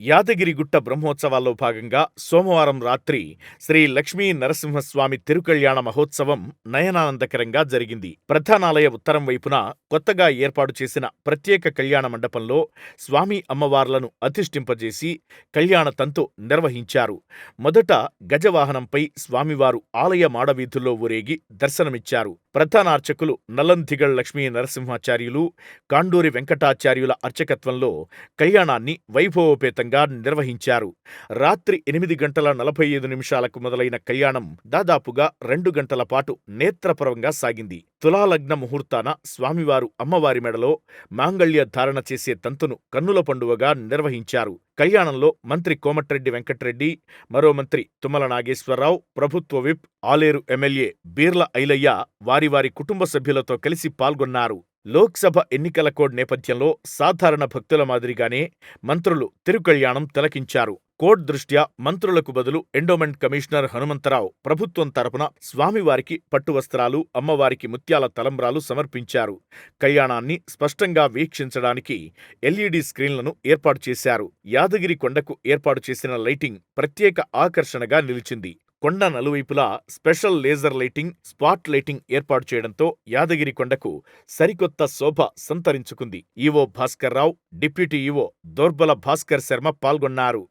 యాదగిరిగుట్ట బ్రహ్మోత్సవాల్లో భాగంగా సోమవారం రాత్రి శ్రీ లక్ష్మీ నరసింహస్వామి తిరుకళ్యాణ మహోత్సవం నయనానందకరంగా జరిగింది. ప్రధానాలయ ఉత్తరం వైపున కొత్తగా ఏర్పాటు చేసిన ప్రత్యేక కళ్యాణ మండపంలో స్వామి అమ్మవార్లను అధిష్ఠింపజేసి కళ్యాణ తంతు నిర్వహించారు. మొదట గజవాహనంపై స్వామివారు ఆలయ మాడవీధుల్లో ఊరేగి దర్శనమిచ్చారు. ప్రధానార్చకులు నల్లంధిగళ్ లక్ష్మీ నరసింహాచార్యులు కాండూరి వెంకటాచార్యుల అర్చకత్వంలో కళ్యాణాన్ని వైభవోపేతంగా నిర్వహించారు. రాత్రి ఎనిమిది గంటల నలభై ఐదు నిమిషాలకు మొదలైన కళ్యాణం దాదాపుగా రెండు గంటల పాటు నేత్రపరంగా సాగింది. తులాలగ్న ముహూర్తాన స్వామివారు అమ్మవారి మెడలో మాంగళ్య ధారణ చేసే తంతును కన్నుల పండువగా నిర్వహించారు. కళ్యాణంలో మంత్రి కోమటిరెడ్డి వెంకటరెడ్డి మరో మంత్రి తుమ్మల నాగేశ్వరరావు ప్రభుత్వ విప్ ఆలేరు ఎమ్మెల్యే బీర్ల ఐలయ్య వారి వారి కుటుంబ సభ్యులతో కలిసి పాల్గొన్నారు. లోక్సభ ఎన్నికల కోడ్ నేపథ్యంలో సాధారణ భక్తుల మాదిరిగానే మంత్రులు తిరుకళ్యాణం తిలకించారు. కోడ్ దృష్ట్యా మంత్రులకు బదులు ఎండోమెంట్ కమిషనర్ హనుమంతరావు ప్రభుత్వం తరపున స్వామివారికి పట్టువస్త్రాలు అమ్మవారికి ముత్యాల తలంబ్రాలు సమర్పించారు. కళ్యాణాన్ని స్పష్టంగా వీక్షించడానికి ఎల్ఈడి స్క్రీన్లను ఏర్పాటు చేశారు. యాదగిరి కొండకు ఏర్పాటు చేసిన లైటింగ్ ప్రత్యేక ఆకర్షణగా నిలిచింది. కొండ నలువైపులా special laser lighting spot lighting ఏర్పాటు చేయడంతో యాదగిరి కొండకు సరికొత్త శోభ సంతరించుకుంది. EO Bhaskar Rao deputy EO Dorbala Bhaskar Sharma పాల్గొన్నారు.